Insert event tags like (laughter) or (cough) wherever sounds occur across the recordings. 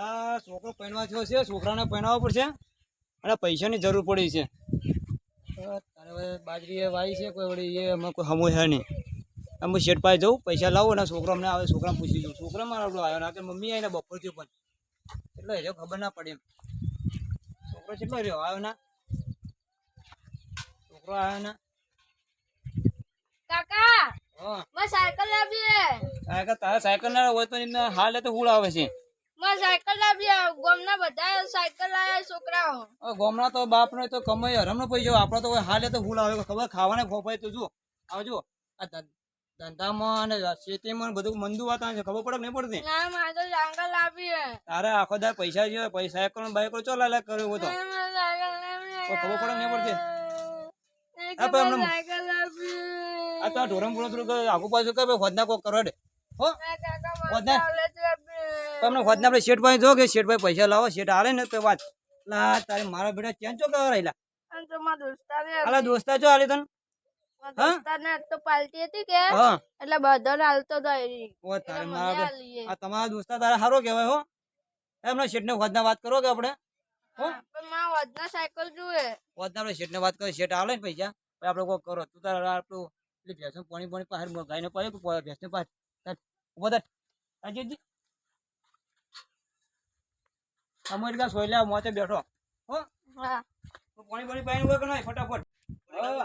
પેલા છોકરો પહેરવા થયો છે છોકરાને પહેરાવવો પડશે અને પૈસાની જરૂર પડી છે. તારે બાજરી વાવી છે કોઈ વળી એ અમે કોઈ હમું છે નહીં. અમે શેઠ પાસે જવું પૈસા લાવો અને છોકરો અમને આવે છોકરા પૂછી જવું છોકરા મારા આપણો આવ્યો ના કે મમ્મી આવીને બપોર થયો પણ. એટલે એ ખબર ના પડે એમ. છોકરો કેટલો રહ્યો? આવ્યો ના. છોકરો આવ્યો ના. કાકા સાયકલ લાવી સાયકલ તારા સાયકલ ના હોય તો હાલ તો હુળ આવે છે. મેં સાયકલ લાવી હે ગામના બધા સાયકલ લાયા છોકરાઓ. ગામડા તો બાપ ને તો કમાઈ હરમનો પૈસા આપણો તો કોઈ હાલે તો ભૂલ આવે. ખબર? ખાવાને ખોપાય તો જુઓ. આવજો આ ધંધામાં અને ખેતીમાં બધું મંદુ વાત છે. ખબર પડે કે નહીં પડતી? ના મારે તો સાયકલ લાવી તારે આખો દાર પૈસા જો પૈસા સાયકલ બાઈક ચો લાલા કર્યો બધો. ખબર પડે નહીં પડતી? એક આ પણ મેં હમણાં- આ તો ઢોરમ પૂરો થોડું આગુ પાછું કે ભાઈ ખોદના કોક કરડે હો? ના, કાકા, મને વધે? ચાલે છે લાવી હે. તમને ખોદના આપણે શેઠભાઈ જો કે શેઠભાઈ પૈસા લાવો શેઠ હાલે ને તો વાત. લા તારે મારા બેટા ચેન ચો કરવા રહેલા તો દોસ્તા હાલે તને? તો. આ તમારા દોસ્તા તારા સારો કેવાય હો. એમને શેઠને ખોદના વાત કરો કે આપડે સાયકલ જુએ. ખોદના આપણે શેઠને વાત કરીએ શેઠ આવે ને પૈસા? આપણે કોક કરો. તું તારે આપણું ભેંસો પાણી પાણી પાસે તું ભેંસને પાસે થાય અજીતજી અમારી ત્યાં સોયલા મોતે બેઠો. હો? હા. પાણી પાણી પાણી હોય કે નહીં? ફટાફટ.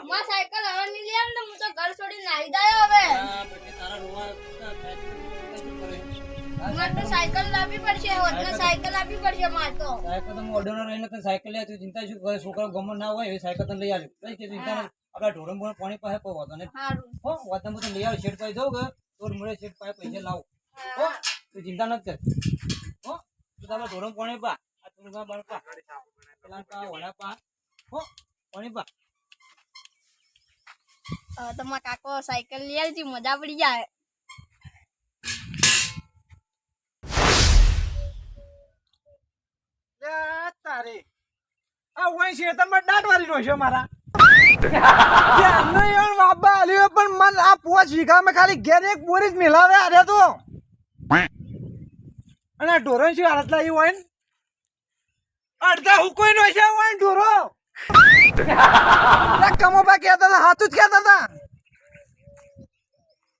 માં સાયકલ હવે નહીં લે ને હું તો ઘર છોડી નાહી જાય હવે. આ પછી તારા રોવા શું તો સાયકલ લાવવી પડશે વધના સાયકલ લાવવી પડશે મારે તો. સાયકલ તો હું ઓર્ડર રહીને સાયકલ લે તું ચિંતા શું કરે? છોકરા ગમન ના હોય એ સાયકલ તને લઈ કઈ કે ચિંતા આપણા ઢોરમ પાણી પાસે કોઈ નહીં. હો વાતને હું લઈ આવ્યો શેઠ પાઈ જાઉં કે? તોર મળે શેઠ પાસે પૈસા લાવ. હો. તું ચિંતા નથી કર. હો ધોરણ કોણે પા? આ તુરગા બળ પા. પેલા પા વડા પા. હો કોણે પા? હવે તો કાકો સાયકલ લઈ આવજે મજા પડી જાય. લે તારે. આ વઈ છે તમે દાંત વાળી નો છે મારા. (laughs) બાબા આલ્યો પણ મન આ પોચ વીઘામાં ખાલી ઘેર એક બોરી જ મેલાવે આરે તો. અને આ ઢોરો શું હાલત લાવી હોય ને? અડધા હુકોઈ નો છે હોય ને ઢોરો? કમોબા કહેતા હતા, હાથું જ કહેતા હતા.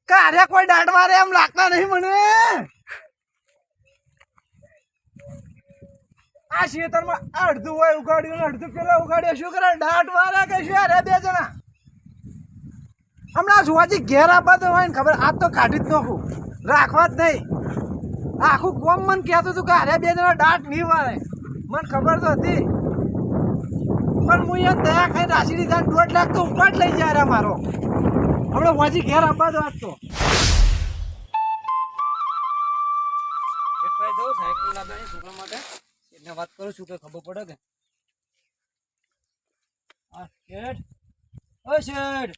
કારે કોઈ દાંડ મારે એમ લાગતા નહીં મને. આ ખેતરમાં અડધું હોય ઉગાડ્યું અડધું પેલા ઉગાડ્યું? શું કરે? દાંડ મારે કે શું? અરે બે જણા. હમણાં સુવાજી ઘેર આપવા તો હોય ને ખબર? આ તો કાઢી જ નાખું. રાખવા જ નહીં. આખું કોમ મન કહેતું હતું કે અરે બે જણા દાંત નહીં વાળે મને ખબર તો હતી. પણ હું યાર દયા ખાઈ રાશી દીધા દોઢ લાખ તો ઉપાડ લઈ જાય રે મારો. હમણાં વાજી ઘેર આપવા દો આજ તો છોકરા માટે. વાત કરું છું કે ખબર પડે કે? શેઠ. ઓ શેઠ.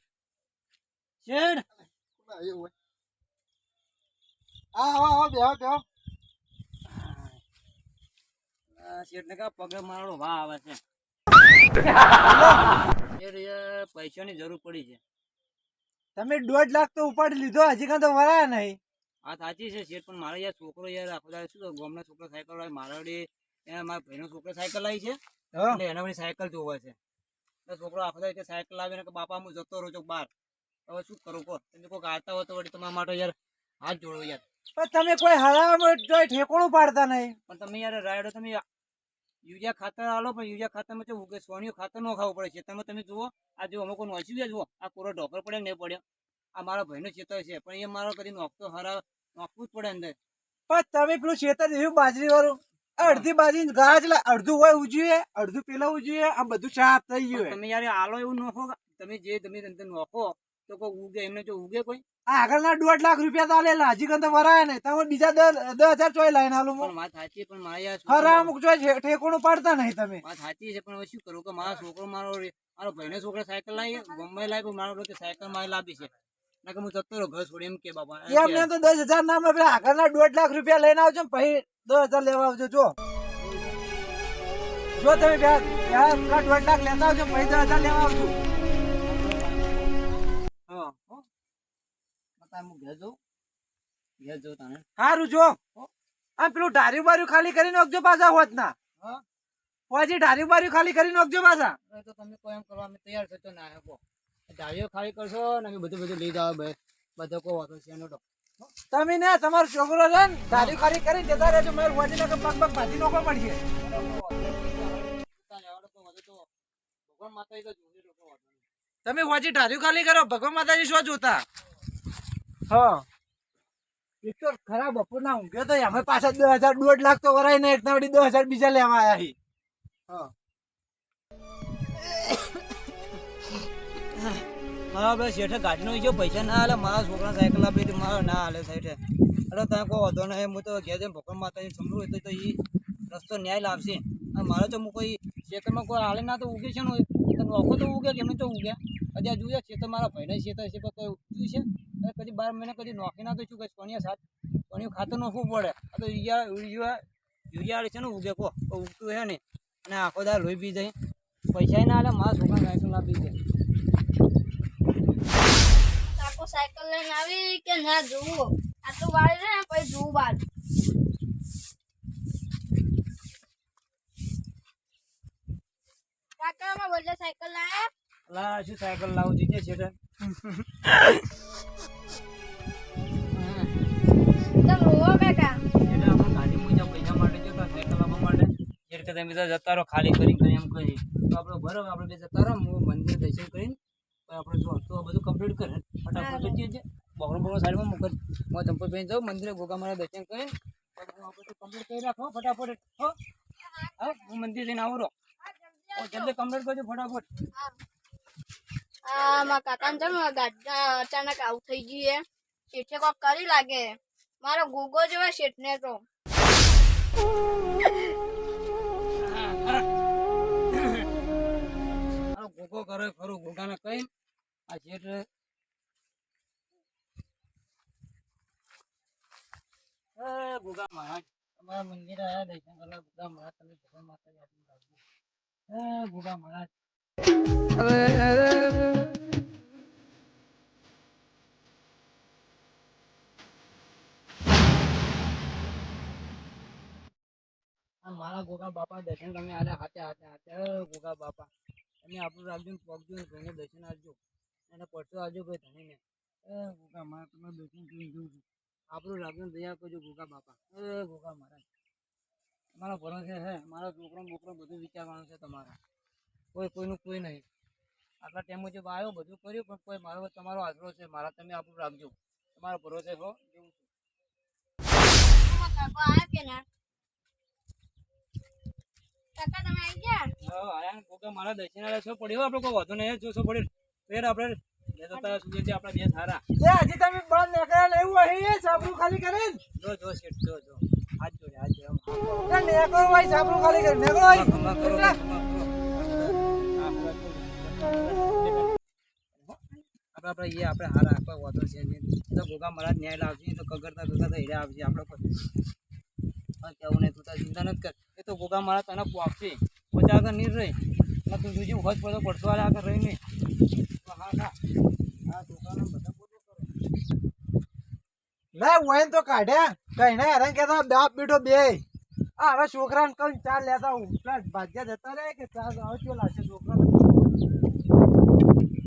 શેઠ. હા હા હા બેહો બેહો. આ શેઠને કા પગે મારો વા આવે છે. પૈસાની જરૂર પડી છે. તમે દોઢ લાખ તો ઉપાડી લીધો હજી કાં તો વરાયા નહીં? આ સાચી છે શેઠ પણ મારે યાર છોકરો યાર આખો દાડો શું ગામના છોકરો સાયકલ લાવે મારા એને મારા ભાઈનો છોકરો સાયકલ લાવી છે. એટલે એના વડે સાયકલ જોવે છે. છોકરો આખો દાડો સાયકલ લાવીને કે બાપા હું જતો રહું છું બહાર હવે શું કરું કહો? તમે કોઈક આવતા હોય તો વળી તમારા માટે યાર હાથ જોડો યાર. પણ તમે કોઈ હરામ ઠેકોણું પાડતા નહીં. પણ તમે યાર રાયડો તમે યુરિયા ખાતર આલો પણ યુરિયા ખાતરમાં કેવું કે સોનિયો ખાતર ન ખાવું પડે છે. તમે તમે જુઓ આ જો અમુક નોચી જુઓ આ કોરો ઢોકર પડે નહીં પડ્યો. આ મારા ભાઈનો ખેતર છે પણ એ મારો કદી નોખતો હરા નોખવું જ પડે અંદર. પણ તમે પેલું ખેતર જોયું બાજરી વાળું અડધી બાજરી ગાજ અડધું હોય ઉજ્યું અડધું પેલા ઉજ્યું આ બધું સાફ થઈ ગયું. તમે યાર આલો એવું નોખો તમે જે તમે અંદર નોખો તો કોઈ ઉગે એમને જો ઉગે કોઈ? આ આગળના દોઢ લાખ રૂપિયા તો આલે હજી કાં વરાય ને નહીં. તમે બીજા દસ દસ હજાર ચોય લાઈને આલું પણ વાત સાચી પણ મારા ખરા અમુક ચોય ઠેકોણું પાડતા નહીં તમે. વાત સાચી છે પણ શું કરું કે મારા છોકરો મારો મારો ભાઈનો છોકરા સાયકલ લાવી બોમ્બે લાવી મારો કે સાયકલ મારે લાવી છે. ના હું જતો રહ્યો ઘર છોડી એમ કે બાપા તો દસ હજાર ના મળે આગળના દોઢ લાખ રૂપિયા લઈને આવજો ને પછી દસ હજાર લેવા આવજો જો. જો તમે બે- દોઢ લાખ લેતા આવજો પછી દસ હજાર લેવા આવજો. હું ઘેર જઉં. ઘેર જઉં તને સારું જો. આમ પેલું ઢાર્યું બાર્યું ખાલી કરી નાખજો પાછા હોત ના હા ઢાર્યું બાર્યું ખાલી કરી નાખજો પાછા. તો તમે કોઈ એમ કરવા અમે તૈયાર થતો ના હે. કો ખાલી કરશો ને અમે બધું બધું લઈ જાવ ભાઈ બધો કો વાતો છે એનો તમે ને તમારો છોકરો છે ને ઢાર્યું ખાલી કરી જતા રહેજો મારે હોજી નાખે પગ પગ ભાજી નાખવો પડશે. ભગવાન માતા તો જોઈ લોકો વાતો નહીં. તમે હોજી ઢાર્યું ખાલી કરો ભગવાન માતાજી શું જોતા? હા. એક તો ખરાબ બપોરના ઊંઘ્યો તો અમે પાછા દસ હજાર દોઢ લાખ તો વરાય ને, એટલા વળી દસ હજાર બીજા લેવા આવ્યા હી. હા. મારા બે શેઠે ગાડીનો જો પૈસા ના હાલે મારા છોકરા સાયકલ આપી હતી, મારો ના હાલે સાઈડે અરે તમે કોઈ વાંધો નહીં, હું તો ઘેર જઈને ભગવાન માતાજી સમરું હોય તો એ રસ્તો ન્યાય લાવશે. અને મારે તો હું કોઈ ખેતરમાં કોઈ હાલે ના તો ઉગે છે ને તો નોખો તો ઉગે કેમ તો ઉગે હજી જોઈએ છે તો મારા ભાઈને છે પણ કોઈ ઉગ્યું છે. અને કદી બાર મહિને કદી નોખી ના તો શું કહીશ સોનિયા સાત સોનિયું ખાતર નોખવું પડે. આ તો યુરિયા યુરિયા યુરિયા છે ને ઉગે કો ઉગતું હે ને અને આખો દાર લોહી પી જાય. પૈસા ના હાલે મારા છોકરા સાયકલ પી દે. કાકો સાયકલ લઈને આવી કે ના જોવું આ તો વાળી છે ને, પછી જોવું બાર કાકા માં બધા સાયકલ લાયા? લા શું સાયકલ લાવું જોઈએ છે તે. તમે જતા રહો ખાલી કરી કરી એમ કહી. તો આપણે ભરો આપણે બે જતા રહો હું મંદિર દર્શન કરીને આપણે જો તો બધું કમ્પ્લીટ કરે. ફટાફટ જઈએ છે બગડો બગડો સાઈડમાં મૂકે. હું ચંપલ પહેરી જાઉં મંદિરે ગોગા મારા દર્શન કરીને. કમ્પ્લીટ કરી રાખો ફટાફટ. હો. હા હું મંદિર જઈને આવું રહો. જલ્દી કમ્પ્લીટ કરજો ફટાફટ. આ મારા કાકાને અચાનક આવું થઈ ગયું શેઠે કોક કરી લાગે. મારો ગુગો જેવા શેઠને તો. ગુગો કરે ખરું, ગોગાને કઈ આ શેઠ ગુગા મહારાજ, તમારા મંદિર આયા દર્શન કરવા, ગુગા મહારાજ, તમે ભગવાન માતા ગોગા મહારાજ મારા ગોગા બાપા દર્શન તમે આલે હાથે હાથે હાથે. એ ગોગા બાપા, તમે આપણું રાખજો ને પગજો ને ઘરને દર્શન આપજો. એને પડતો આવજો ભાઈ ધણીને એ ગોગા, મારા તમે દર્શન કરીને જોઉં છું. આપણું રાખજો ને દયા કરજો ગોગા બાપા. એ ગોગા મહારાજ, તમારા ભરોસે છે, મારા છોકરો ને બોકરો બધું વિચારવાનું છે તમારે. કોઈ કોઈનું કોઈ નહીં. આટલા ટાઈમ મુજબ આવ્યો બધું કર્યું પણ કોઈ મારો તમારો આશરો છે મારા તમે આપણું રાખજો. તમારો ભરોસે હો જેવું છું. મારા કાકો આયા કે ના? કાકા તમે આવી ગયા? હા, આયા ને ગોગા મારા દર્શન છો પડ્યો? આપણે કોઈ વધુ નહીં જો છો પડ્યો. ફેર આપણે આપણા બે સારા એ હજી તમે બંધ નીકળ્યા ને એવું અહીં સાબરું ખાલી કરે જો જો શેઠ જો જો. હાથ જોડે હાથ જોડે. ભાઈ સાબરું ખાલી કરી. નીકળો આપણે આપણે એ આપણે હાર આપવા વાતો છે તો ગોગા મહારાજ ન્યાય લાવશે તો કગરતા કગરતા હીરા આવશે આપણે કેવું નહીં તું તાર ચિંતા નથી કર. એ તો ગોગા મહારાજ તને આપશે. પછી આગળ નહીં રહી. અને તું જોજે હોજ પડતો પડતો આગળ રહી નહીં હા હા. હા છોકરાને બધા બોલો કરો. તો કાઢ્યા કઈ ના હેરાન કેતા બાપ બેટો બે. આ હવે છોકરાને કહું ચાર લેતા હું ભાગ્યા જતા રહે કે ચાર આવે લાગશે છોકરા